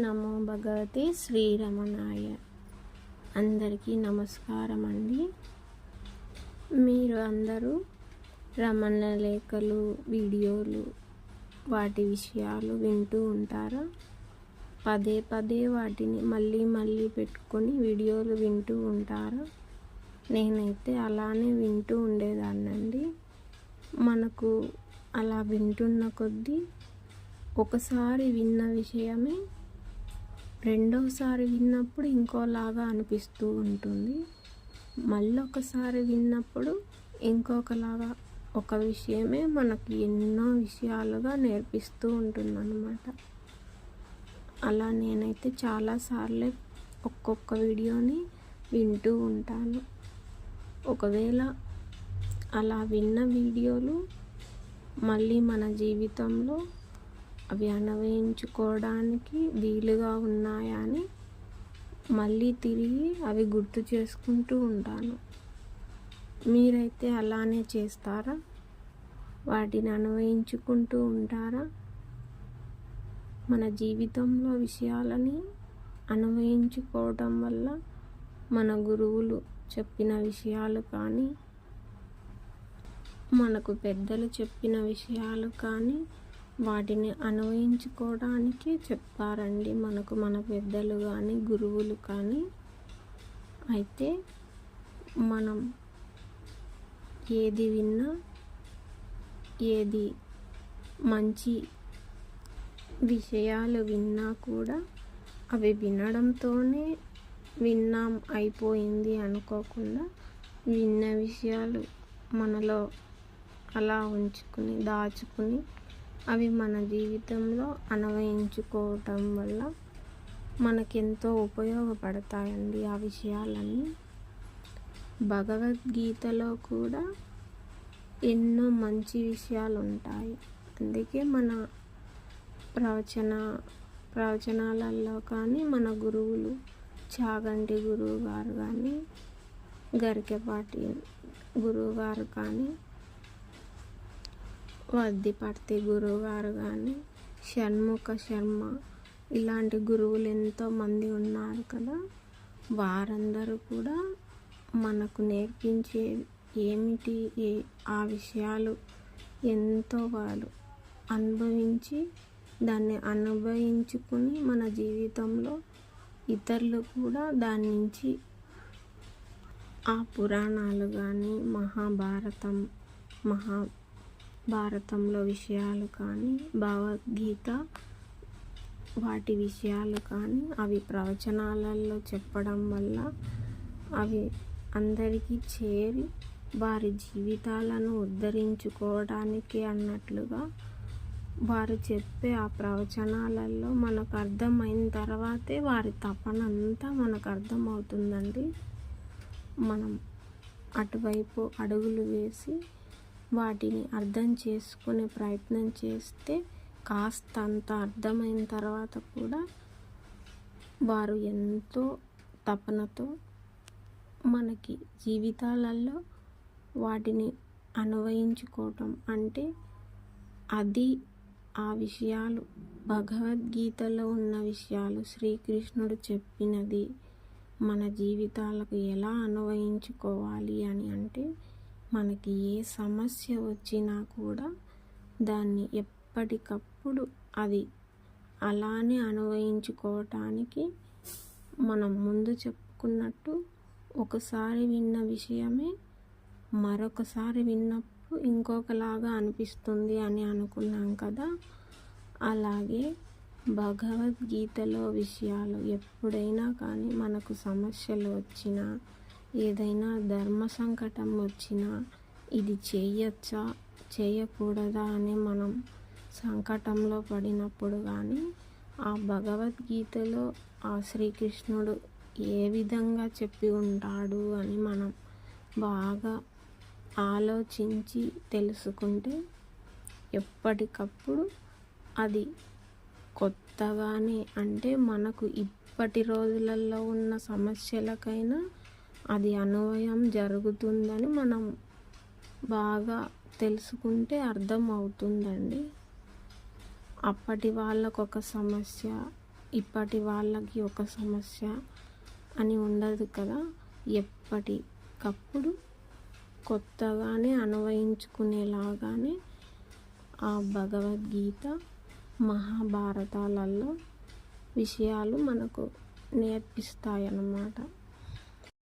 నమో భగవతి శ్రీరమణాయ. అందరికీ నమస్కారం అండి మీరు అందరూ రమణ లేఖలు వీడియోలు వాటి విషయాలు వింటూ ఉంటారా? పదే పదే వాటిని మళ్ళీ మళ్ళీ పెట్టుకొని వీడియోలు వింటూ ఉంటారా? నేనైతే అలానే వింటూ ఉండేదాన్నండి. మనకు అలా వింటున్న కొద్దీ ఒకసారి విన్న విషయమే రెండోసారి విన్నప్పుడు ఇంకోలాగా అనిపిస్తూ ఉంటుంది. మళ్ళీ ఒకసారి విన్నప్పుడు ఇంకొకలాగా ఒక విషయమే మనకి ఎన్నో విషయాలుగా నేర్పిస్తూ ఉంటుందన్నమాట. అలా నేనైతే చాలాసార్లే ఒక్కొక్క వీడియోని వింటూ ఉంటాను. ఒకవేళ అలా విన్న వీడియోలు మళ్ళీ మన జీవితంలో అవి అన్వయించుకోవడానికి వీలుగా ఉన్నాయా అని మళ్ళీ తిరిగి అవి గుర్తు చేసుకుంటూ ఉంటాను. మీరైతే అలానే చేస్తారా? వాటిని అన్వయించుకుంటూ ఉంటారా? మన జీవితంలో విషయాలని అన్వయించుకోవటం వల్ల మన గురువులు చెప్పిన విషయాలు కానీ మనకు పెద్దలు చెప్పిన విషయాలు కానీ వాటిని అన్వయించుకోవడానికి చెప్తారండి మనకు మన పెద్దలు కానీ గురువులు కానీ అయితే మనం ఏది విన్నా ఏది మంచి విషయాలు విన్నా కూడా అవి వినడంతోనే విన్నాం అయిపోయింది అనుకోకుండా విన్న విషయాలు మనలో అలా ఉంచుకుని దాచుకుని అవి మన జీవితంలో అన్వయించుకోవటం వల్ల మనకెంతో ఉపయోగపడతాయండి ఆ విషయాలన్నీ. భగవద్గీతలో కూడా ఎన్నో మంచి విషయాలు ఉంటాయి అందుకే మన ప్రవచన ప్రవచనాలలో కానీ మన గురువులు చాగంటి గురువు గారు కానీ గరికెపాటి గురువు గారు కానీ వద్దిపర్తి గురువు గారు కానీ షణ్ముఖ శర్మ ఇలాంటి గురువులు ఎంతోమంది ఉన్నారు కదా. వారందరూ కూడా మనకు నేర్పించే ఏమిటి ఏ ఆ విషయాలు ఎంతో వాళ్ళు అనుభవించి దాన్ని అనుభవించుకుని మన జీవితంలో ఇతరులు కూడా దాని నుంచి ఆ పురాణాలు కానీ మహాభారతం మహా భారతంలో విషయాలు కానీ భగవద్గీత వాటి విషయాలు కానీ అవి ప్రవచనాలలో చెప్పడం వల్ల అవి అందరికీ చేరి వారి జీవితాలను ఉద్ధరించుకోవడానికి అన్నట్లుగా వారు చెప్పే ఆ ప్రవచనాలలో మనకు అర్థమైన తర్వాతే వారి తపన అంతా మనకు అర్థమవుతుందండి. మనం అటువైపు అడుగులు వేసి వాటిని అర్థం చేసుకునే ప్రయత్నం చేస్తే కాస్త అంత అర్థమైన తర్వాత కూడా వారు ఎంతో తపనతో మనకి జీవితాలలో వాటిని అన్వయించుకోవటం అంటే అది ఆ విషయాలు భగవద్గీతలో ఉన్న విషయాలు శ్రీకృష్ణుడు చెప్పినది మన జీవితాలకు ఎలా అన్వయించుకోవాలి అని అంటే మనకి ఏ సమస్య వచ్చినా కూడా దాన్ని ఎప్పటికప్పుడు అది అలానే అనువయించుకోవటానికి మనం ముందు చెప్పుకున్నట్టు ఒకసారి విన్న విషయమే మరొకసారి విన్నప్పుడు ఇంకొకలాగా అనిపిస్తుంది అని అనుకున్నాం కదా. అలాగే భగవద్గీతలో విషయాలు ఎప్పుడైనా కానీ మనకు సమస్యలు వచ్చినా ఏదైనా ధర్మ సంకటం వచ్చినా ఇది చేయొచ్చా? చేయకూడదా? అని మనం సంకటంలో పడినప్పుడు కానీ ఆ భగవద్గీతలో ఆ శ్రీకృష్ణుడు ఏ విధంగా చెప్పి ఉంటాడు అని మనం బాగా ఆలోచించి తెలుసుకుంటే ఎప్పటికప్పుడు అది కొత్తగానే అంటే మనకు ఇప్పటి రోజులలో ఉన్న సమస్యలకైనా అది అన్వయం జరుగుతుందని మనం బాగా తెలుసుకుంటే అర్థం అవుతుందండి. అప్పటి వాళ్ళకు ఒక సమస్య ఇప్పటి వాళ్ళకి ఒక సమస్య అని ఉండదు కదా. ఎప్పటికప్పుడు కొత్తగానే అన్వయించుకునేలాగానే ఆ భగవద్గీత మహాభారతాలలో విషయాలు మనకు నేర్పిస్తాయన్నమాట.